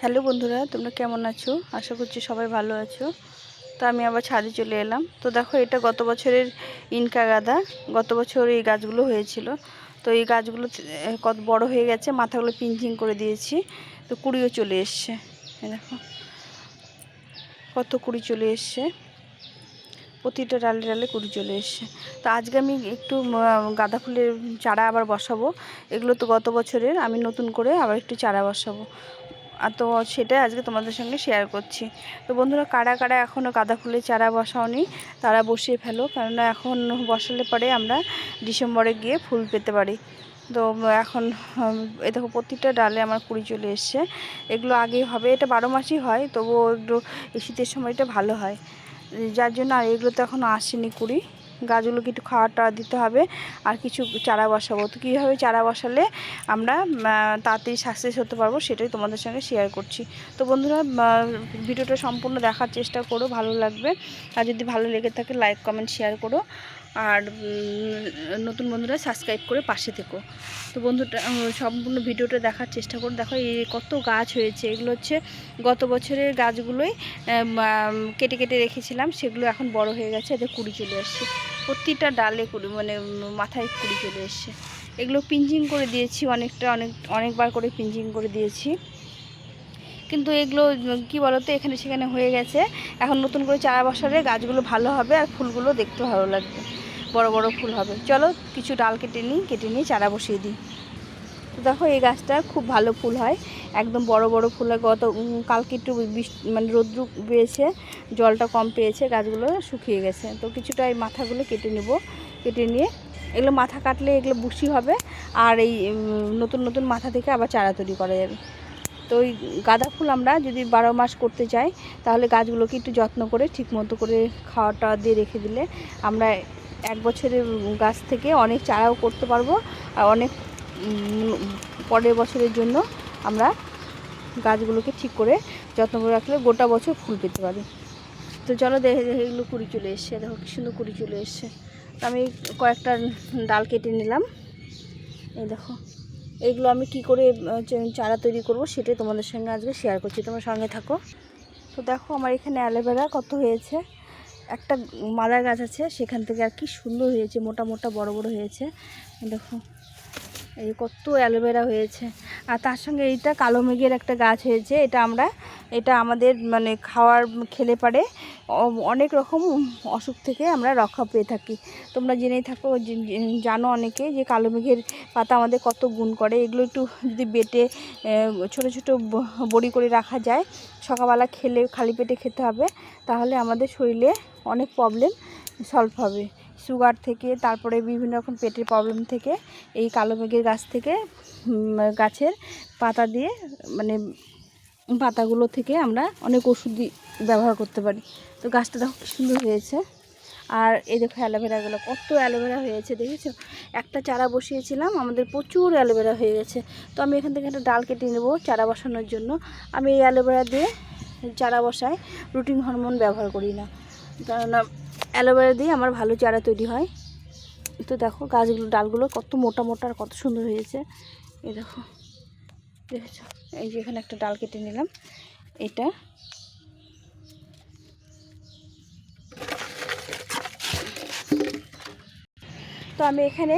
Hello বন্ধুরা, তোমরা কেমন আছো? আশা করছি সবাই ভালো আছো। তো আমি আবার ছাদে চলে এলাম। তো দেখো, এটা গত বছরের ইনকা গাদা। গত বছর এই গাছগুলো হয়েছিল। তো এই গাছগুলো কত বড় হয়ে গেছে, মাথাগুলো পিঞ্চিং করে দিয়েছি। তো কুড়িও চলে এসছে। দেখো, কত কুড়ি চলে এসছে। প্রতিটা ডালে ডালে কুড়ি চলে এসছে। তো আজকে আমি একটু গাঁদা ফুলের চারা আবার বসাবো। এগুলো তো গত বছরের, আমি নতুন করে আবার একটু চারা বসাবো। তো সেটাই আজকে তোমাদের সঙ্গে শেয়ার করছি। তো বন্ধুরা, কারা কারা এখনও গাঁদা ফুলের চারা বসাওনি, তারা বসিয়ে ফেলো। কেননা এখন বসালে পরে আমরা ডিসেম্বরে গিয়ে ফুল পেতে পারি। তো এখন এ দেখো প্রতিটা ডালে আমার কুড়ি চলে এসছে। এগুলো আগেই হবে, এটা বারো মাসই হয়, তবুও একটু শীতের সময়টা ভালো হয়। যার জন্য আর এগুলো তো এখনও আসেনি কুড়ি। গাছগুলোকে একটু খাওয়া টাওয়া দিতে হবে আর কিছু চারা বসাবো। তো কীভাবে চারা বসালে আমরা তাড়াতাড়ি সাকসেস হতে পারব সেটাই তোমাদের সঙ্গে শেয়ার করছি। তো বন্ধুরা ভিডিওটা সম্পূর্ণ দেখার চেষ্টা করো, ভালো লাগবে। আর যদি ভালো লেগে থাকে লাইক কমেন্ট শেয়ার করো। আর নতুন বন্ধুরা সাবস্ক্রাইব করে পাশে থেকো। তো বন্ধুটা সম্পূর্ণ ভিডিওটা দেখার চেষ্টা করো। দেখো এই কত গাছ হয়েছে। এগুলো হচ্ছে গত বছরের গাছগুলোই কেটে কেটে রেখেছিলাম। সেগুলো এখন বড় হয়ে গেছে। এতে কুড়ি চলে আসছে প্রতিটা ডালে কুড়ি মানে মাথায় কুড়ি চলে এসছে। এগুলো পিঞ্জিং করে দিয়েছি অনেকটা, অনেক, অনেকবার করে পিঞ্জিং করে দিয়েছি। কিন্তু এগুলো কি বলতো, এখানে সেখানে হয়ে গেছে। এখন নতুন করে চারা বসালে গাছগুলো ভালো হবে আর ফুলগুলো দেখতে ভালো লাগবে। বড় বড় ফুল হবে। চলো কিছু ডাল কেটে নিই, কেটে নিয়ে চারা বসিয়ে দিই। তো দেখো এই গাছটা খুব ভালো ফুল হয়। একদম বড় বড় ফুল হয়। গত কালকে একটু মানে রোদ্রু পেয়েছে জলটা কম পেয়েছে, গাছগুলো শুকিয়ে গেছে। তো কিছুটা এই মাথাগুলো কেটে নেব। কেটে নিয়ে এগুলো মাথা কাটলে এগুলো বুশি হবে আর এই নতুন নতুন মাথা থেকে আবার চারা তৈরি করা যাবে। তো ওই গাঁদা ফুল আমরা যদি বারো মাস করতে চাই, তাহলে গাছগুলোকে একটু যত্ন করে ঠিক মতো করে খাওয়া টাওয়া দিয়ে রেখে দিলে আমরা এক বছরের গাছ থেকে অনেক চারাও করতে পারব আর অনেক পরের বছরের জন্য আমরা গাছগুলোকে ঠিক করে যত্ন করে রাখলে গোটা বছর ফুল পেতে পারি। তো চলো দেখে দেখে এগুলো কুড়ি চলে এসছে, দেখো কি সুন্দর কুড়ি চলে এসছে। তো আমি কয়েকটা ডাল কেটে নিলাম। এই দেখো এইগুলো আমি কি করে চারা তৈরি করব সেটাই তোমাদের সঙ্গে আজকে শেয়ার করছি, তোমার সঙ্গে থাকো। তো দেখো আমার এখানে অ্যালোভেরা কত হয়েছে। একটা মাদার গাছ আছে, সেখান থেকে আর কি সুন্দর হয়েছে, মোটা মোটা বড় বড় হয়েছে। দেখো। এই কত অ্যালোভেরা হয়েছে। আর তার সঙ্গে এইটা কালো মেঘের একটা গাছ হয়েছে, এটা আমরা, এটা আমাদের মানে খাওয়ার খেলে পারে। অনেক রকম অসুখ থেকে আমরা রক্ষা পেয়ে থাকি। তোমরা জেনেই থাকো জানো অনেকে যে কালো মেঘের পাতা আমাদের কত গুণ করে। এগুলো একটু যদি বেটে ছোট ছোট বড়ি করে রাখা যায়, সকালবেলা খেলে, খালি পেটে খেতে হবে, তাহলে আমাদের শরীরে অনেক প্রবলেম সলভ হবে। সুগার থেকে, তারপরে বিভিন্ন রকম পেটের প্রবলেম থেকে, এই কালো মেঘের গাছ থেকে গাছের পাতা দিয়ে মানে পাতাগুলো থেকে আমরা অনেক ওষুধই ব্যবহার করতে পারি। তো গাছটা দেখো কি সুন্দর হয়েছে। আর এই দেখো অ্যালোভেরাগুলো, কত অ্যালোভেরা হয়েছে, দেখেছ? একটা চারা বসিয়েছিলাম, আমাদের প্রচুর অ্যালোভেরা হয়ে গেছে। তো আমি এখান থেকে একটা ডাল কেটে নেব চারা বসানোর জন্য। আমি এই অ্যালোভেরা দিয়ে চারা বসায় রুটিন হরমোন ব্যবহার করি না। কেননা অ্যালোভেরা দিয়ে আমার ভালো চারা তৈরি হয়। তো দেখো গাছগুলো, ডালগুলো কত মোটা মোটা আর কত সুন্দর হয়েছে। এই দেখো, দেখেছ? এই যে এখানে একটা ডাল কেটে নিলাম। এটা তো আমি এখানে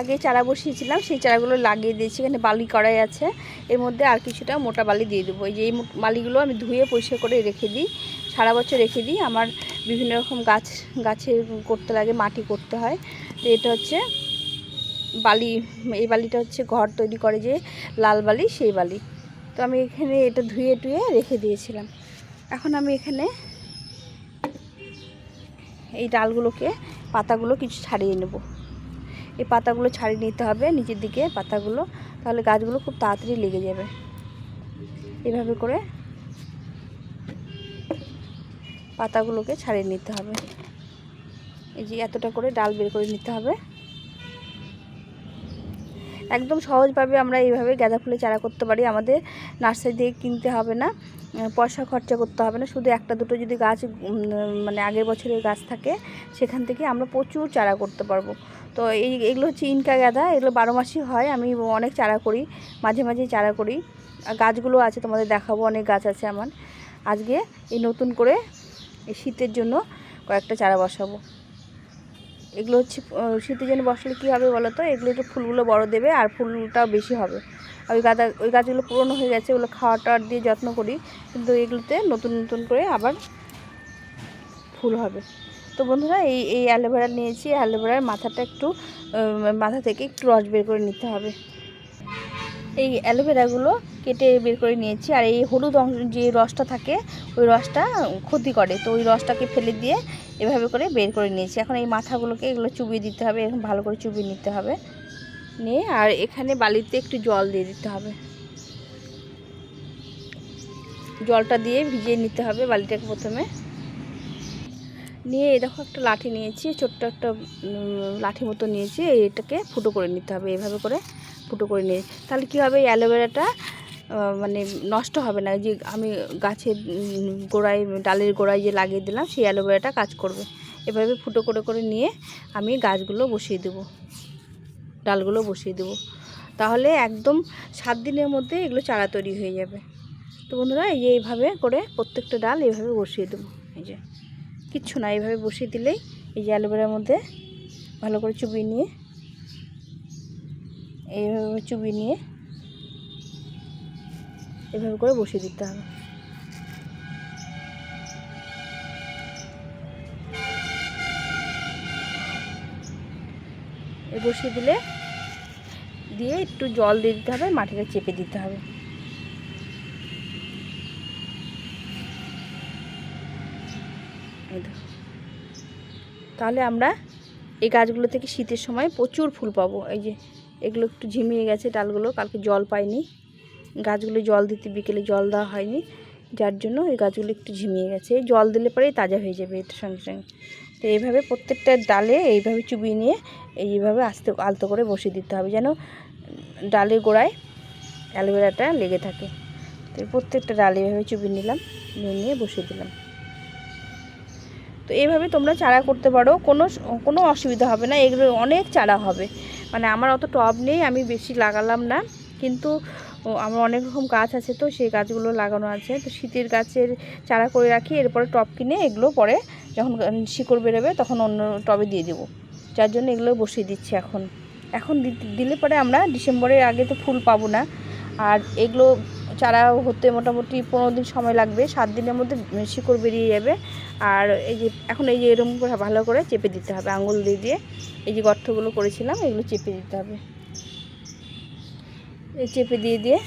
আগে চারা বসিয়েছিলাম, সেই চারাগুলো লাগিয়ে দিয়েছি। এখানে বালি কড়াই আছে, এর মধ্যে আর কিছুটা মোটা বালি দিয়ে দেবো। এই যে এই বালিগুলো আমি ধুয়ে পরিষ্কার করে রেখে দিই, সারা বছর রেখে দিই। আমার বিভিন্ন রকম গাছ, গাছে করতে লাগে, মাটি করতে হয়। তো এটা হচ্ছে বালি, এই বালিটা হচ্ছে ঘর তৈরি করে যে লাল বালি, সেই বালি। তো আমি এখানে এটা ধুয়ে টুয়ে রেখে দিয়েছিলাম। এখন আমি এখানে এই ডালগুলোকে, পাতাগুলো কিছু ছাড়িয়ে নেব। এই পাতাগুলো ছাড়িয়ে নিতে হবে নিচের দিকে পাতাগুলো, তাহলে গাছগুলো খুব তাড়াতাড়ি লেগে যাবে। এভাবে করে পাতাগুলোকে ছাড়িয়ে নিতে হবে। এই যে এতটা করে ডাল বের করে নিতে হবে। একদম সহজভাবে আমরা এইভাবে গাঁদা ফুলের চারা করতে পারি। আমাদের নার্সারি থেকে কিনতে হবে না পয়সা খরচা করতে হবে না। শুধু একটা দুটো যদি গাছ মানে আগের বছরের গাছ থাকে, সেখান থেকে আমরা প্রচুর চারা করতে পারব। তো এই, এগুলো হচ্ছে ইনকা গাঁদা, এগুলো বারো মাসই হয়। আমি অনেক চারা করি, মাঝে মাঝে চারা করি। গাছগুলো আছে, তোমাদের দেখাবো, অনেক গাছ আছে আমার। আজকে এই নতুন করে এই শীতের জন্য কয়েকটা চারা বসাবো। এগুলো হচ্ছে শীতের জন্য বসালে কী হবে বলো তো এগুলো একটু ফুলগুলো বড় দেবে আর ফুলটাও বেশি হবে। আর ওই গাদা, ওই গাছগুলো পুরনো হয়ে গেছে, ওগুলো খাওয়া টাওয়ার দিয়ে যত্ন করি। কিন্তু এগুলোতে নতুন নতুন করে আবার ফুল হবে। তো বন্ধুরা, এই এই অ্যালোভেরা নিয়েছি। অ্যালোভেরার মাথাটা একটু মাথা থেকে একটু রস বের করে নিতে হবে। এই অ্যালোভেরাগুলো কেটে বের করে নিয়েছি আর এই হলুদ অংশ যে রসটা থাকে, ওই রসটা ক্ষতি করে। তো ওই রসটাকে ফেলে দিয়ে এভাবে করে বের করে নিয়েছি। এখন এই মাথাগুলোকে এগুলো চুবিয়ে দিতে হবে এখন ভালো করে চুবিয়ে নিতে হবে। নিয়ে আর এখানে বালিতে একটু জল দিয়ে দিতে হবে। জলটা দিয়ে ভিজিয়ে নিতে হবে বালিটাকে প্রথমে। নিয়ে দেখো একটা লাঠি নিয়েছি, ছোট্ট একটা লাঠি মতো নিয়েছি। এটাকে ফুটো করে নিতে হবে এভাবে করে। ফুটো করে নিয়ে। তাহলে কী হবে? অ্যালোভেরাটা মানে নষ্ট হবে না। যে আমি গাছের গোড়ায়, ডালের গোড়ায় যে লাগিয়ে দিলাম, সেই অ্যালোভেরাটা কাজ করবে। এভাবে ফুটো করে করে নিয়ে আমি গাছগুলো বসিয়ে দেবো। ডালগুলো বসিয়ে দেবো। তাহলে একদম সাত দিনের মধ্যে এগুলো চারা তৈরি হয়ে যাবে। তো বন্ধুরা, এই যে এইভাবে করে প্রত্যেকটা ডাল এইভাবে বসিয়ে দেবো। এই যে, কিচ্ছু না। এইভাবে বসিয়ে দিলেই এই যে অ্যালোভেরার মধ্যে ভালো করে চুবিয়ে নিয়ে এইভাবে চুবি নিয়ে এভাবে করে বসিয়ে দিতে হবে। বসিয়ে দিলে দিয়ে একটু জল দিয়ে দিতে হবে মাটিটা চেপে দিতে হবে। তাহলে আমরা এই গাছগুলো থেকে শীতের সময় প্রচুর ফুল পাবো। এই যে এগুলো একটু ঝিমিয়ে গেছে ডালগুলো, কালকে জল পাইনি। গাছগুলো জল দিতে বিকেলে জল দেওয়া হয়নি, যার জন্য এই গাছগুলো একটু ঝিমিয়ে গেছে। জল দিলে পরেই তাজা হয়ে যাবে এটার সঙ্গে সঙ্গে। তো এইভাবে প্রত্যেকটা ডালে এইভাবে চুবিয়ে নিয়ে এইভাবে আস্তে, আলতো করে বসিয়ে দিতে হবে যেন ডালের গোড়ায় অ্যালোভেরাটা লেগে থাকে। তো প্রত্যেকটা ডালে এইভাবে চুবিয়ে নিলাম, নিয়ে নিয়ে বসিয়ে দিলাম। তো এইভাবে তোমরা চারা করতে পারো, কোনো কোনো অসুবিধা হবে না, এগুলো অনেক চারা হবে। মানে আমার অত টব নেই, আমি বেশি লাগালাম না। কিন্তু আমার অনেক রকম গাছ আছে তো, সেই গাছগুলো লাগানো আছে। তো শীতের গাছের চারা করে রাখি, এরপরে টব কিনে এগুলো পরে যখন শিকড় বেরোবে তখন অন্য টবে দিয়ে দেবো। যার জন্য এগুলো বসিয়ে দিচ্ছি এখন। এখন দিলে পরে আমরা ডিসেম্বরের আগে তো ফুল পাবো না। আর এগুলো চারা হতে মোটামুটি পনেরো দিন সময় লাগবে, সাত দিনের মধ্যে শিকড় বেরিয়ে যাবে। আর এই যে, এখন এই যে এরকম করে ভালো করে চেপে দিতে হবে, আঙুল দিয়ে দিয়ে। এই যে গর্তগুলো করেছিলাম, এগুলো চেপে দিতে হবে। এই চেপে দিয়ে দিয়ে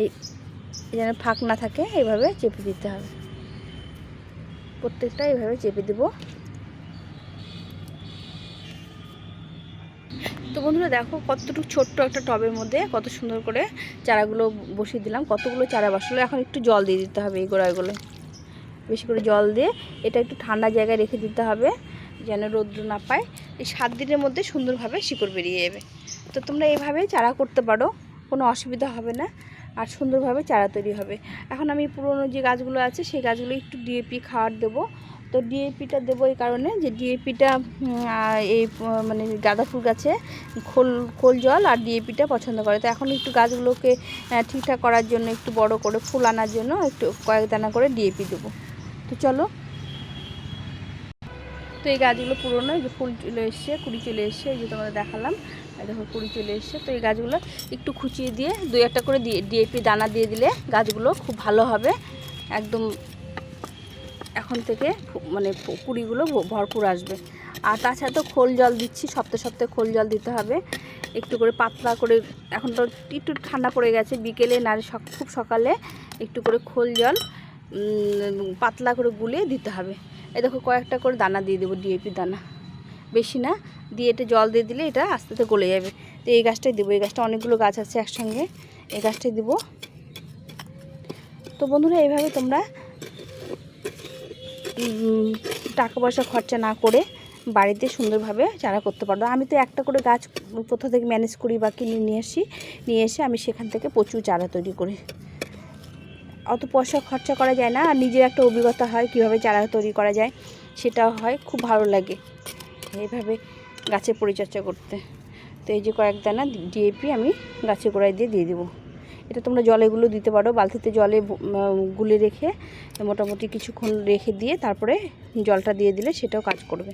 এই যেন ফাঁক না থাকে এইভাবে চেপে দিতে হবে। প্রত্যেকটা এইভাবে চেপে দেবো। বন্ধুরা দেখো কতটুকু ছোট্ট একটা টবের মধ্যে কত সুন্দর করে চারাগুলো বসিয়ে দিলাম। কতগুলো চারা বসালো, এখন একটু জল দিয়ে দিতে হবে এই গোড়াগুলো। বেশি করে জল দিয়ে এটা একটু ঠান্ডা জায়গায় রেখে দিতে হবে যেন রৌদ্র না পায়। এই সাত দিনের মধ্যে সুন্দরভাবে শিকড় বেরিয়ে যাবে। তো তোমরা এইভাবে চারা করতে পারো, কোনো অসুবিধা হবে না। আর সুন্দরভাবে চারা তৈরি হবে। এখন আমি পুরনো যে গাছগুলো আছে, সেই গাছগুলো একটু ডিএপি খাওয়ার দেবো। তো ডিএপিটা দেবো এই কারণে যে ডিএপিটা এই মানে গাঁদা ফুল গাছে খোল খোল জল আর ডিএপিটা পছন্দ করে। তো এখন একটু গাছগুলোকে ঠিকঠাক করার জন্য, একটু বড় করে ফুল আনার জন্য একটু কয়েক দানা করে ডিএপি দেবো। তো চলো। তো এই গাছগুলো পুরনো যে ফুল চলে এসছে, কুড়ি চলে এসছে, এই যে তোমাদের দেখালাম। দেখো, কুড়ি চলে এসছে। তো এই গাছগুলো একটু খুঁচিয়ে দিয়ে দুই একটা করে ডিএপি দানা দিয়ে দিলে গাছগুলো খুব ভালো হবে। একদম এখন থেকে মানে ভ- ভরপুর আসবে। আর তাছাড়া তো খোল জল দিচ্ছি, সপ্তাহে সপ্তাহে খোল জল দিতে হবে। একটু করে পাতলা করে, এখন তো একটু ঠান্ডা পড়ে গেছে, বিকেলে না খুব সকালে একটু করে খোল জল পাতলা করে গুলে দিতে হবে। এই দেখো কয়েকটা করে দানা দিয়ে দেবো ডিএপি দানা। বেশি না, দিয়ে এটা জল দিয়ে দিলে এটা আস্তে আস্তে গলে যাবে। তো এই গাছটাই দেবো, এই গাছটা অনেকগুলো গাছ আছে একসঙ্গে, এই গাছটাই দেবো। তো বন্ধুরা, এইভাবে তোমরা টাকা পয়সা খরচা না করে বাড়িতে সুন্দরভাবে চারা করতে পারব। আমি তো একটা করে গাছ কোথা থেকে ম্যানেজ করি বা কিনে নিয়ে আসি, নিয়ে এসে আমি সেখান থেকে প্রচুর চারা তৈরি করি। অত পয়সা খরচা করা যায় না, আর নিজের একটা অভিজ্ঞতা হয় কীভাবে চারা তৈরি করা যায়, সেটাও হয়, খুব ভালো লাগে এইভাবে গাছের পরিচর্যা করতে। তো এই যে কয়েক দানা ডিএপি আমি গাছের গোড়ায় দিয়ে দিয়ে দেবো। এটা তোমরা জলে জলেগুলো দিতে পারো, বালতিতে জলে গুলে রেখে মোটামুটি কিছুক্ষণ রেখে দিয়ে তারপরে জলটা দিয়ে দিলে সেটাও কাজ করবে।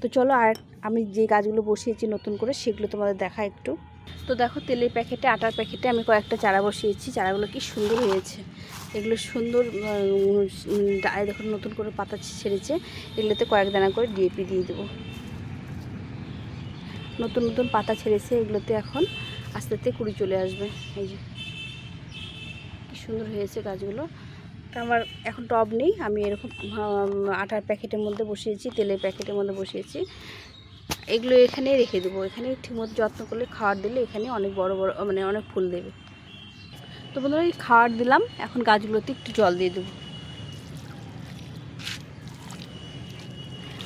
তো চলো আর আমি যে গাছগুলো বসিয়েছি নতুন করে সেগুলো তোমাদের দেখা একটু। তো দেখো তেলের প্যাকেটে, আটার প্যাকেটে আমি কয়েকটা চারা বসিয়েছি, চারাগুলো কি সুন্দর হয়েছে। এগুলো সুন্দর দেখো নতুন করে পাতা ছেড়েছে, এগুলোতে কয়েক দানা করে ডিএপি দিয়ে দেবো। নতুন নতুন পাতা ছেড়েছে, এগুলোতে এখন আস্তে আস্তে কুড়ি চলে আসবে, এই যে। সুন্দর হয়েছে গাছগুলো। আমার এখন টব নেই, আমি এরকম আটার প্যাকেটের মধ্যে বসিয়েছি, তেলের প্যাকেটের মধ্যে বসিয়েছি। এগুলো এখানেই রেখে দেবো, এখানে ঠিকমতো যত্ন করলে খাওয়ার দিলে এখানে অনেক বড় বড় মানে অনেক ফুল দেবে। তো বন্ধুরা, এই খাওয়ার দিলাম, এখন গাছগুলোতে একটু জল দিয়ে দেবো।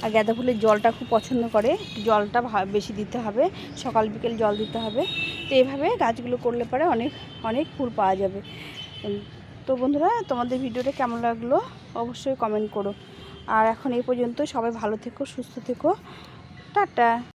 আর গাঁদা ফুলের জলটা খুব পছন্দ করে জলটা বেশি দিতে হবে, সকাল বিকেল জল দিতে হবে। তো এভাবে গাছগুলো করলে পরে অনেক অনেক ফুল পাওয়া যাবে। তো বন্ধুরা, তোমাদের ভিডিওটা কেমন লাগল অবশ্যই কমেন্ট করো। আর এখন এই পর্যন্ত সবাই ভালো থেকো, সুস্থ থেকো। টাটা।